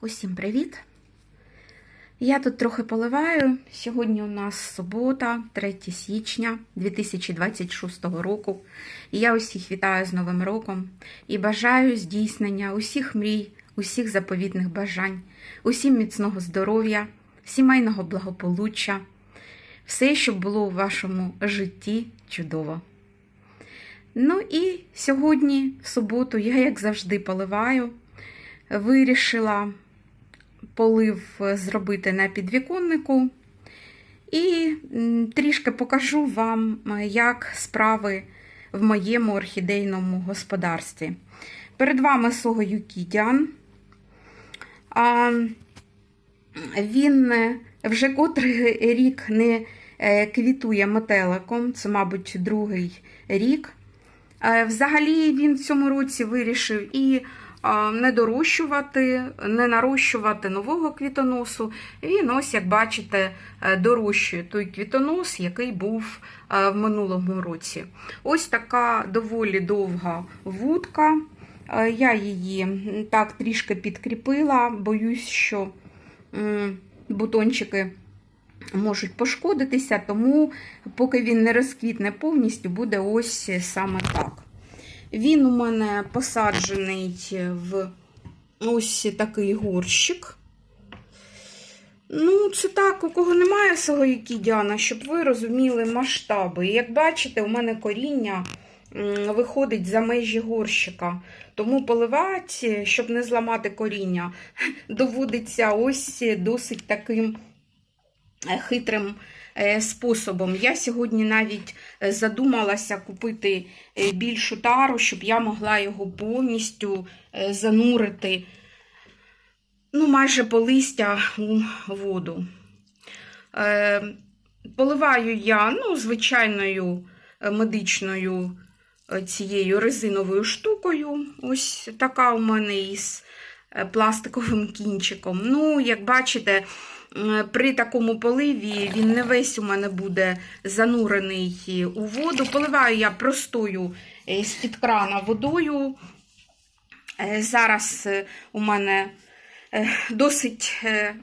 Усім привіт! Я тут трохи поливаю. Сьогодні у нас субота, 3 січня 2026 року. І я усіх вітаю з Новим роком і бажаю здійснення усіх мрій, усіх заповітних бажань, усім міцного здоров'я, сімейного благополуччя, все, щоб було у вашому житті чудово. Ну і сьогодні, в суботу, я, як завжди, поливаю. Вирішила полив зробити на підвіконнику. І трішки покажу вам, е, як справи в моєму орхідейному господарстві. Перед вами Сого Юкідян. Він е, вже котрий рік не е, квітує метеликом, це, мабуть, другий рік. Е, Взагалі він в цьому році вирішив і не дорощувати, не нарощувати нового квітоносу. Він, ось, як бачите, е, дорощує той квітонос, який був е, в минулому році. Ось така доволі довга вудка. Е, Я її так трішки підкріпила, боюсь, що бутончики можуть пошкодитися, тому поки він не розквітне повністю, буде ось саме так. Він у мене посаджений в ось такий горщик. Ну, це так, у кого немає свого кідяна, щоб ви розуміли масштаби. І як бачите, у мене коріння виходить за межі горщика. Тому поливати, щоб не зламати коріння, доводиться ось досить таким е, хитрим е, способом. Я сьогодні навіть е, задумалася купити е, більшу тару, щоб я могла його повністю е, занурити ну, майже по листя у воду. Е, Поливаю я ну, звичайною е, медичною е, цією резиновою штукою. Ось така у мене із е, пластиковим кінчиком. Ну, як бачите, при такому поливі він не весь у мене буде занурений у воду. Поливаю я простою е, з-під крана водою. Е, Зараз е, у мене е, досить е,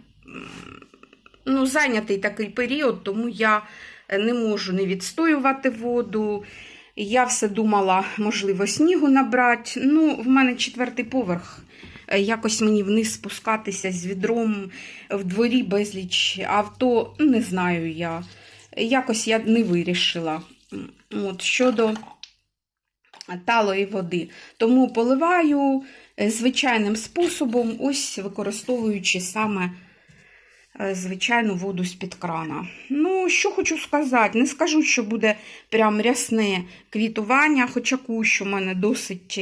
ну, зайнятий такий період, тому я е, не можу не відстоювати воду. Я все думала, можливо, снігу набрати. Ну, в мене четвертий поверх. Е, Якось мені вниз спускатися з відром в дворі безліч авто, не знаю я. Якось я не вирішила. От, щодо талої води. Тому поливаю е, звичайним способом, ось використовуючи саме е, звичайну воду з-під крана. Ну, що хочу сказати, не скажу, що буде прям рясне квітування, хоча кущ у мене досить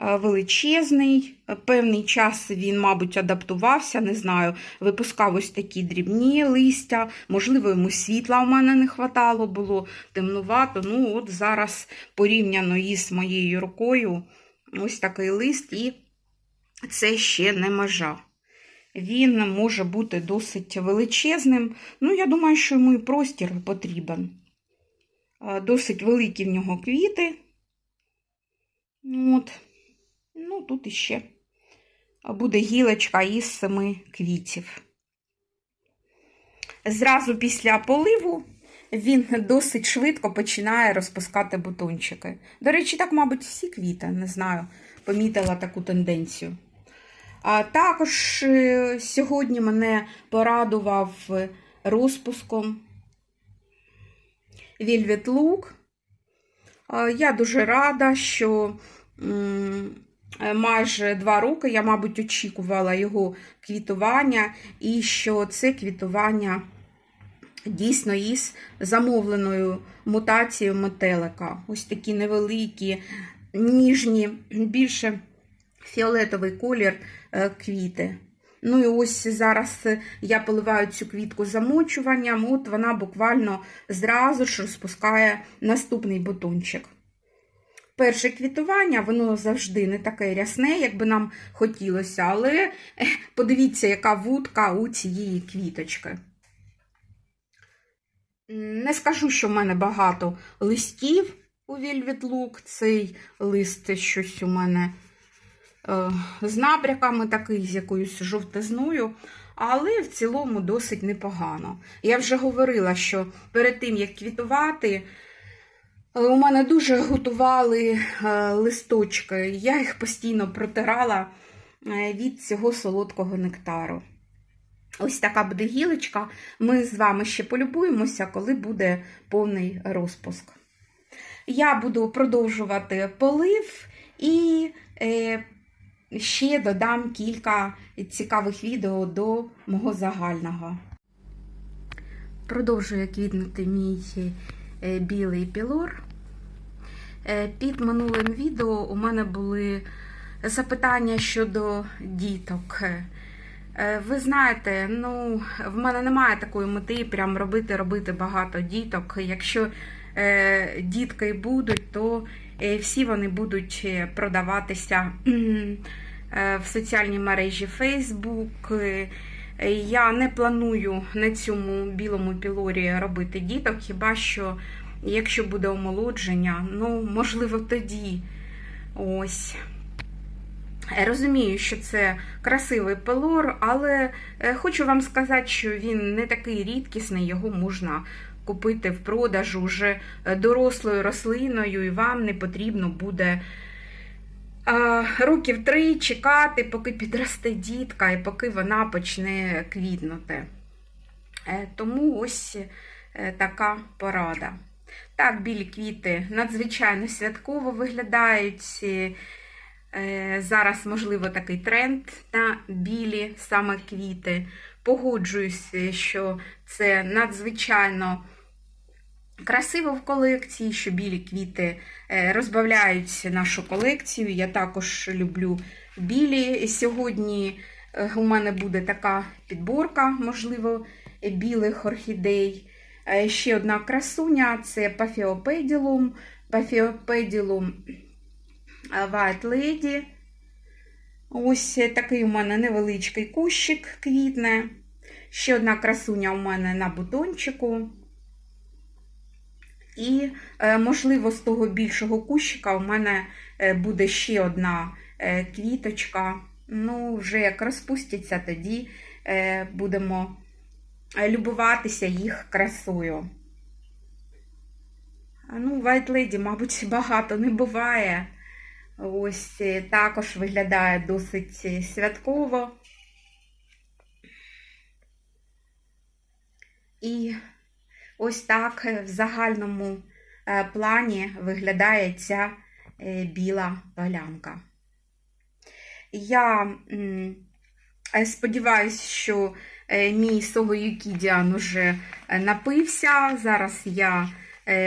величезний. Певний час він, мабуть, адаптувався, не знаю, випускав ось такі дрібні листя, можливо, йому світла у мене не хватало, було темнувато. Ну, от зараз порівняно із моєю рукою, ось такий лист, і це ще не межа. Він може бути досить величезним. Ну, я думаю, що йому і простір потрібен. Е, Досить великі в нього квіти. От. Тут іще буде гілочка із семи квітів. Зразу після поливу він досить швидко починає розпускати бутончики. До речі, так, мабуть, всі квіти, не знаю, помітила таку тенденцію. А також е, сьогодні мене порадував розпуском Look. А, Я дуже рада, що майже два роки я, мабуть, очікувала його квітування, і що це квітування дійсно із замовленою мутацією метелика. Ось такі невеликі, ніжні, більше фіолетовий колір е, квіти. Ну і ось зараз я поливаю цю квітку замочуванням, от вона буквально зразу ж розпускає наступний бутончик. Перше квітування, воно завжди не таке рясне, як би нам хотілося, але подивіться, яка вудка у цієї квіточки. Не скажу, що в мене багато листів у Velvet Look. Цей лист щось у мене е, з набряками, такий з якоюсь жовтизною, але в цілому досить непогано. Я вже говорила, що перед тим, як квітувати, у мене дуже готували е, листочки, я їх постійно протирала е, від цього солодкого нектару. Ось така буде гілочка. Ми з вами ще полюбуємося, коли буде повний розпуск. Я буду продовжувати полив і е, ще додам кілька цікавих відео до мого загального. Продовжує квітнути мій білий пілор. Е, Під минулим відео у мене були запитання щодо діток. Е, Ви знаєте, ну, в мене немає такої мети прям робити, робити багато діток. Якщо е, дітки будуть, то е, всі вони будуть е, продаватися е, в соціальній мережі Facebook. Е, Я не планую на цьому білому пілорі робити діток, хіба що якщо буде омолодження, ну, можливо, тоді. Ось. Я Розумію, що це красивий пелор, але е, хочу вам сказати, що він не такий рідкісний, його можна купити в продажу вже е, дорослою рослиною, і вам не потрібно буде е, років три чекати, поки підросте дітка і поки вона почне квітнути. Е, Тому ось е, така порада. Так, білі квіти надзвичайно святково виглядають. е, Зараз, можливо, такий тренд на білі саме квіти. Погоджуюсь, що це надзвичайно красиво в колекції, що білі квіти е, розбавляють нашу колекцію. Я також люблю білі. Сьогодні е, у мене буде така підборка, можливо, білих орхідей. Е, Ще одна красуня це пафіопеділум. Пафіопеділум White Lady. Ось такий у мене невеличкий кущик квітне. Ще одна красуня у мене на бутончику. І, е, можливо, з того більшого кущика у мене е, буде ще одна е, квіточка. Ну, вже як розпустяться, тоді будемо любуватися їх красою. Ну, White Lady, мабуть, багато не буває. Ось також виглядає досить святково. І ось так в загальному плані виглядає ця біла полянка. Я сподіваюся, що мій Согоюкідіан уже напився. Зараз я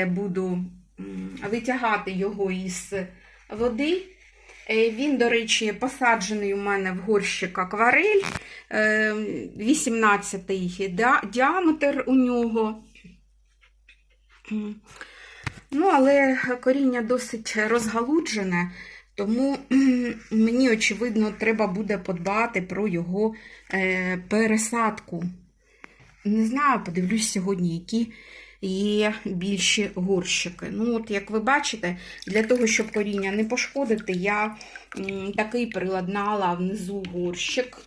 буду витягати його із води. Він, до речі, посаджений у мене в горщик акварель, 18-й діаметр у нього. Ну, але коріння досить розгалуджене, тому мені, очевидно, треба буде подбати про його пересадку. Не знаю, подивлюсь сьогодні, які є більші горщики. Ну, от, як ви бачите, для того, щоб коріння не пошкодити, я такий приладнала внизу горщик.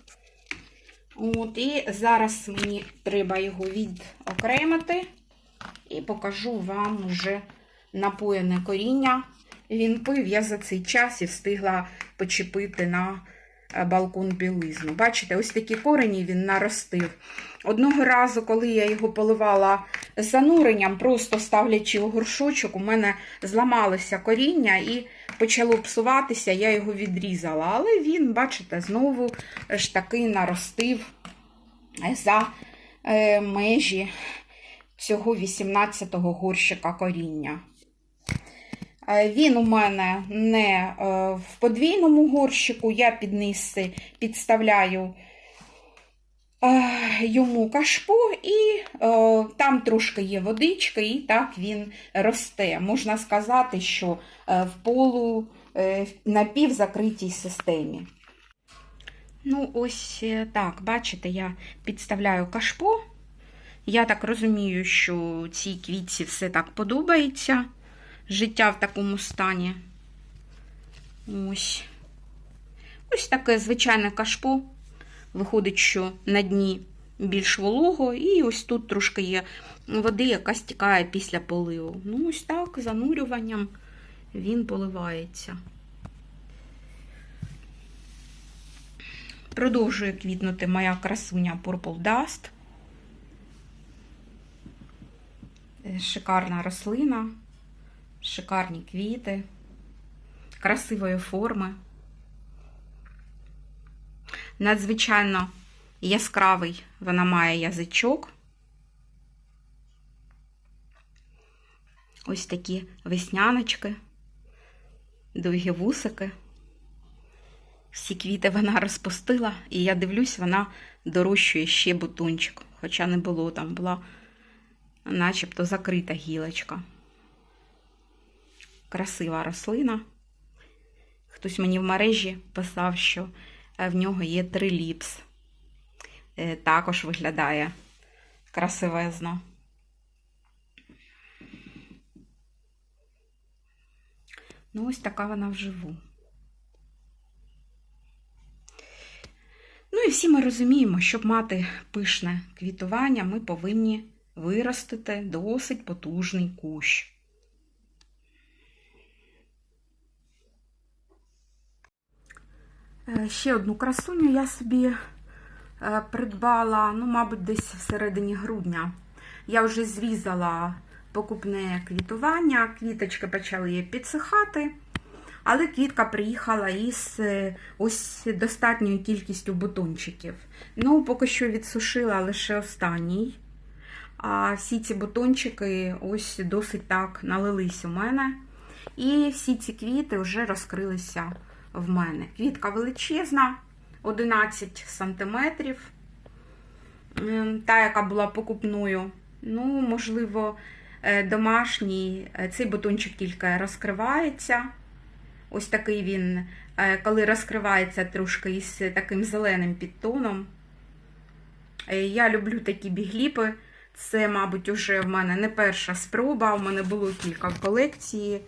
От, І зараз мені треба його відокремити і покажу вам вже напоєне коріння. Він пив, я за цей час і встигла почепити на балкон білизну. Бачите, ось такі корені він наростив. Одного разу, коли я його поливала зануренням, просто ставлячи у горшочок, у мене зламалося коріння і почало псуватися, я його відрізала. Але він, бачите, знову ж таки наростив за межі цього 18-го горщика коріння. Він у мене не в подвійному горщику, я під низ підставляю йому кашпо, і там трошки є водичка, і так він росте. Можна сказати, що в полу напівзакритій системі. Ну, ось е, так, бачите, я підставляю кашпо. Я так розумію, що цій квітці все так подобається. Життя в такому стані. Ось. Ось таке звичайне кашпо. Виходить, що на дні більш волого, і ось тут трошки є води, яка стікає після поливу. Ну, ось так, занурюванням він поливається. Продовжує квітнути моя красуня Purple Dust. Е, Шикарна рослина, шикарні квіти, красивої форми. Надзвичайно яскравий вона має язичок. Ось такі весняночки, довгі вусики. Всі квіти вона розпустила, і я дивлюсь, вона дорощує ще бутончик. Хоча не було там, була начебто закрита гілочка. Красива рослина. Хтось мені в мережі писав, що в нього є три ліпс. Е, Також виглядає красивезно. Ну, ось така вона вживу. Ну і всі ми розуміємо, щоб мати пишне квітування, ми повинні виростити досить потужний кущ. Е, Ще одну красуню я собі е, придбала, ну, мабуть, десь всередині грудня. Я вже зрізала покупне квітування, квіточки почали підсихати, але квітка приїхала із е, ось достатньою кількістю бутончиків. Ну, поки що відсушила лише останній. А всі ці бутончики ось досить так налились у мене. І всі ці квіти вже розкрилися в мене. Квітка величезна, 11 сантиметрів. Ем, Та, яка була покупною. Ну, можливо, е, домашній. Е, Цей бутончик тільки розкривається. Ось такий він, е, коли розкривається трошки із таким зеленим підтоном. Я люблю такі бігліпи. Це, мабуть, вже в мене не перша спроба. У мене було кілька в колекції.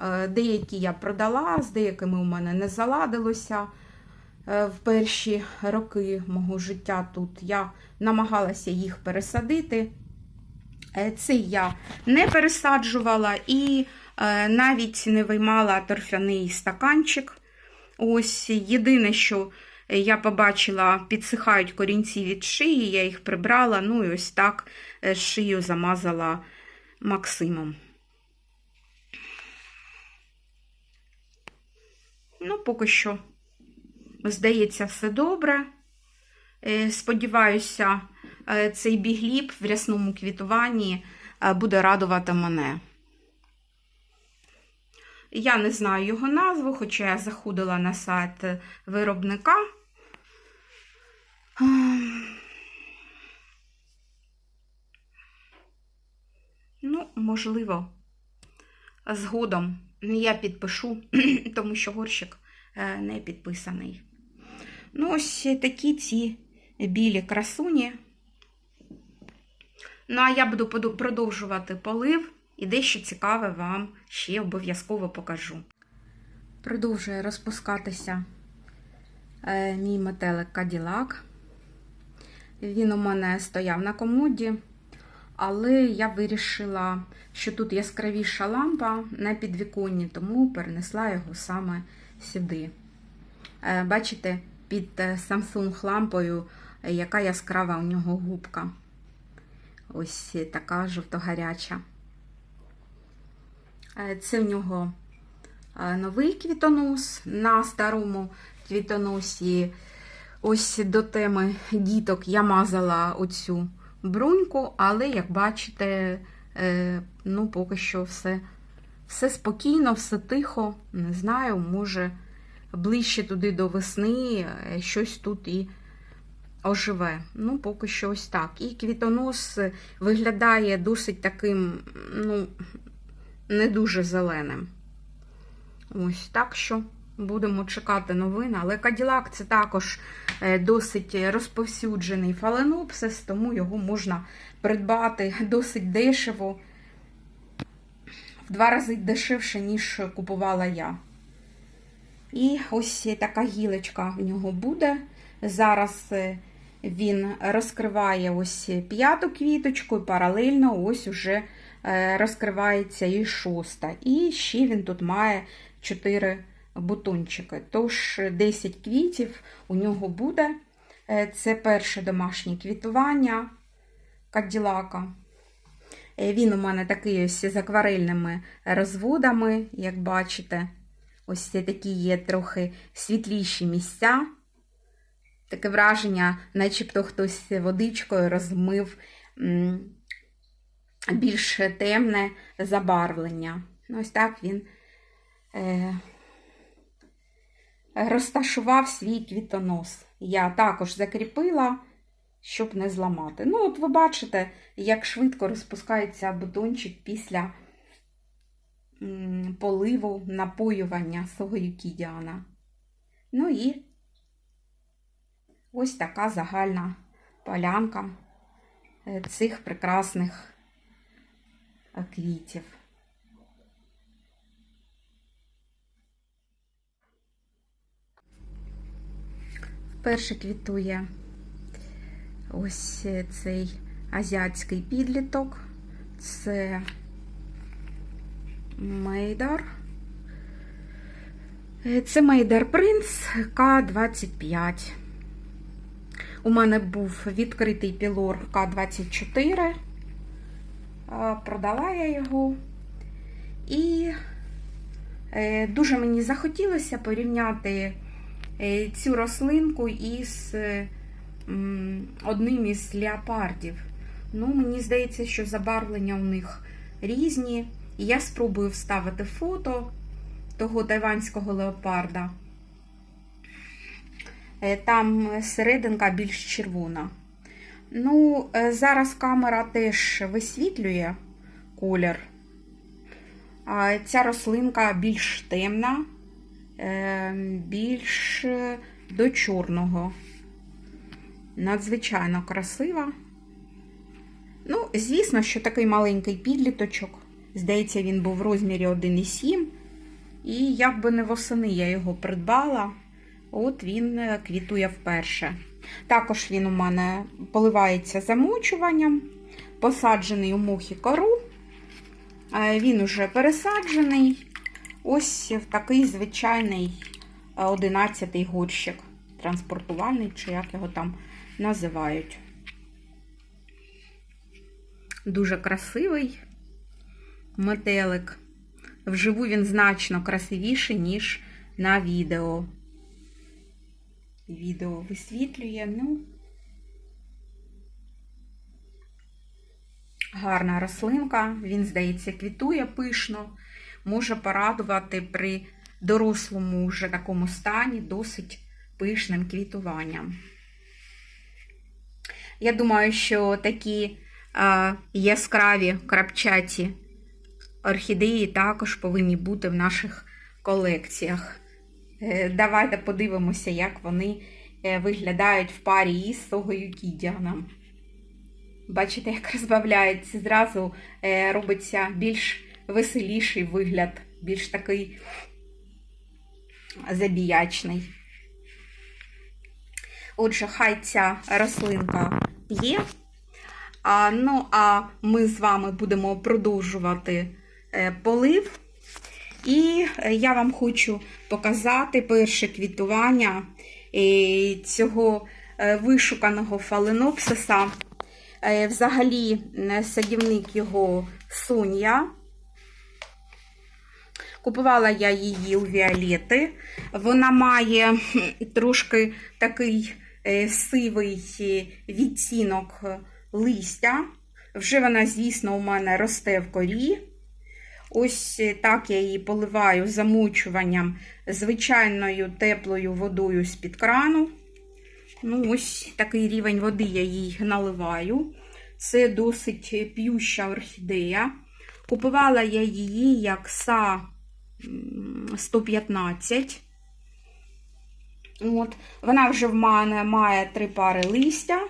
Е, Деякі я продала, з деякими у мене не заладилося е, в перші роки мого життя тут. Я намагалася їх пересадити. Е, Цей я не пересаджувала і навіть не виймала торфяний стаканчик. Ось єдине, що я побачила, підсихають корінці від шиї, я їх прибрала, ну і ось так е, шию замазала Максимом. Ну, поки що, здається, все добре. Е, Сподіваюся, е, цей бігліп в рясному квітуванні буде радувати мене. Я не знаю його назву, хоча я заходила на сайт виробника. Ну, можливо, згодом я підпишу, тому що горщик е, не підписаний. Ну, ось такі ці білі красуні. Ну, а я буду продовжувати полив і дещо цікаве вам ще обов'язково покажу. Продовжує розпускатися е, мій метелик Каділак. Він у мене стояв на комоді, але я вирішила, що тут яскравіша лампа на підвіконні, тому перенесла його саме сюди. Е, Бачите, під е, Samsung лампою, яка яскрава у нього губка. Ось така жовтогаряча. Е, Це в нього е, новий квітонос на старому квітоносі. Ось до теми діток я мазала оцю бруньку, але, як бачите, е, ну, поки що все, все спокійно, все тихо. Не знаю, може ближче туди до весни щось тут і оживе. Ну, поки що ось так. І квітонос виглядає досить таким, ну, не дуже зеленим. Ось так що будемо чекати новин. Але Каділак це також е, досить розповсюджений фаленопсис, тому його можна придбати досить дешево, в два рази дешевше, ніж купувала я. І ось така гілочка в нього буде. Зараз е, він розкриває ось п'яту квіточку, і паралельно ось уже розкривається і шоста. І ще він тут має 4 бутончики. Тож 10 квітів у нього буде. Е, Це перше домашнє квітування каділака. Е, Він у мене такий ось з акварельними розводами, як бачите. Ось такі є трохи світліші місця. Таке враження, начебто хтось водичкою розмив більш темне забарвлення. Ось так він е, розташував свій квітонос. Я також закріпила, щоб не зламати. Ну, от ви бачите, як швидко розпускається бутончик після поливу, напоювання свого юкідіана. Ну і ось така загальна полянка е, цих прекрасних квітів. Вперше квітує ось цей азіатський підліток. Це Мейдар. Це Мейдар Принц К-25. У мене був відкритий пілор К-24. Продала я його. І е, дуже мені захотілося порівняти е, цю рослинку із одним із леопардів. Ну, мені здається, що забарвлення у них різні. І я спробую вставити фото того тайванського леопарда. Е, Там серединка більш червона. Ну, е, зараз камера теж висвітлює колір. Ця рослинка більш темна, е, більш до чорного. Надзвичайно красива. Ну, звісно, що такий маленький підліточок. Здається, він був в розмірі 1,7. І як би не восени я його придбала, от він е, квітує вперше. Також він у мене поливається замочуванням, посаджений у мохі кору. Е, Він уже пересаджений. Ось в такий звичайний 11-й горщик, транспортувальний, чи як його там називають. Дуже красивий метелик. Вживу він значно красивіший, ніж на відео. Відео висвітлює, ну, гарна рослинка, він, здається, квітує пишно, може порадувати при дорослому вже такому стані досить пишним квітуванням. Я думаю, що такі яскраві крапчаті орхідеї також повинні бути в наших колекціях. Е, Давайте подивимося, як вони е, виглядають в парі із согою кідіаном. Бачите, як розбавляється, зразу е, робиться більш веселіший вигляд, більш такий забіячний. Отже, хай ця рослинка є. А, ну, а ми з вами будемо продовжувати полив. І я вам хочу показати перше квітування е, цього е, вишуканого фаленопсиса. Е, Взагалі, е, садівник його Соня. Купувала я її у Віолети. Вона має трошки такий е, сивий е, відтінок листя. Вже вона, звісно, у мене росте в корі. Ось так я її поливаю замочуванням звичайною теплою водою з-під крану. Ну, ось такий рівень води я їй наливаю. Це досить п'юща орхідея. Купувала я її як СА 115. От. Вона вже в мене має три пари листя.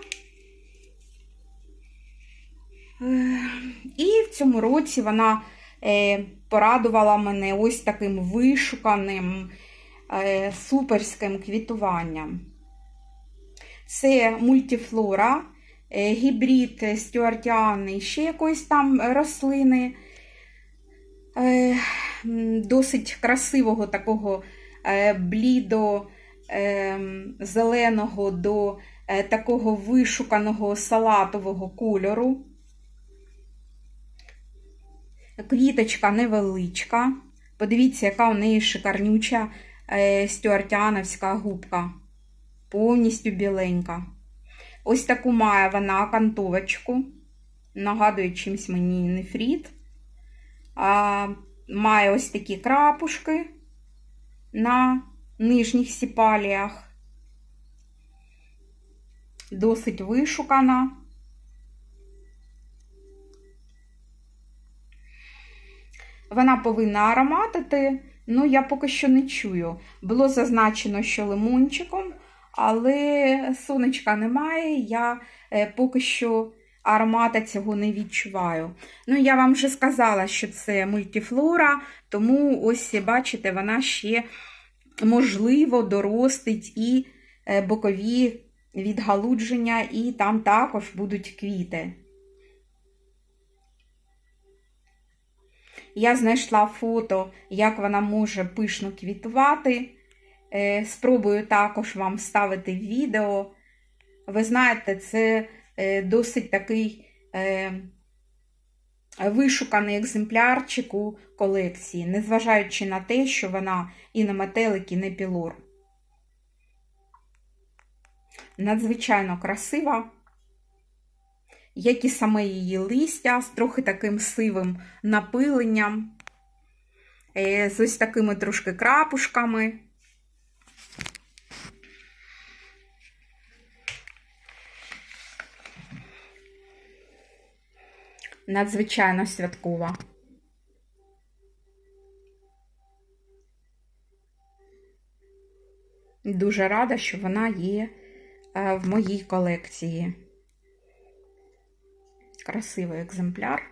Е, І в цьому році вона е, порадувала мене ось таким вишуканим е, суперським квітуванням. Це мультифлора, е, гібрид стюартіани, ще якоїсь там рослини. Е, Досить красивого такого е, блідо е, зеленого до е, такого вишуканого салатового кольору. Квіточка невеличка. Подивіться, яка у неї шикарнюча е, стюартіановська губка. Повністю біленька. Ось таку має вона кантовочку. Нагадує чимось мені нефріт. А, має ось такі крапушки на нижніх сіпаліях. Досить вишукана. Вона повинна ароматити, ну я поки що не чую. Було зазначено, що лимончиком, але сонечка немає, я е, поки що аромата цього не відчуваю. Ну, я вам вже сказала, що це мультифлора, тому ось, бачите, вона ще, можливо, доростить і е, бокові відгалудження, і там також будуть квіти. Я знайшла фото, як вона може пишно квітувати. Е, Спробую також вам вставити відео. Ви знаєте, це е, досить такий е, вишуканий екземплярчик у колекції, незважаючи на те, що вона і не метелик, і не пілор. Надзвичайно красива як і саме її листя з трохи таким сивим напиленням, е, з ось такими трошки крапушками. Надзвичайно святкова. Дуже рада, що вона є е, в моїй колекції красивий екземпляр.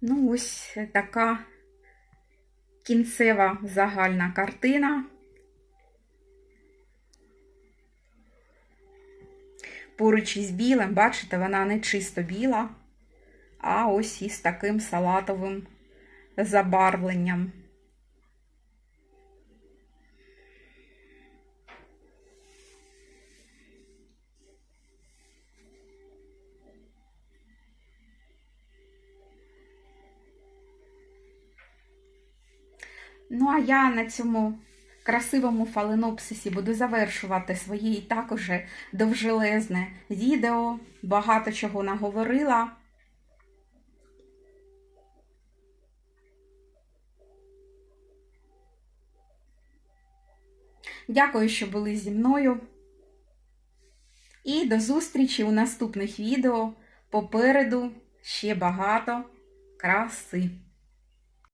Ну, ось така кінцева загальна картина. Поруч із білим, бачите, вона не чисто біла, а ось із таким салатовим забарвленням. Ну, а я на цьому красивому фаленопсисі буду завершувати своє і також довжелезне відео. Багато чого наговорила. Дякую, що були зі мною. І до зустрічі у наступних відео. Попереду ще багато краси.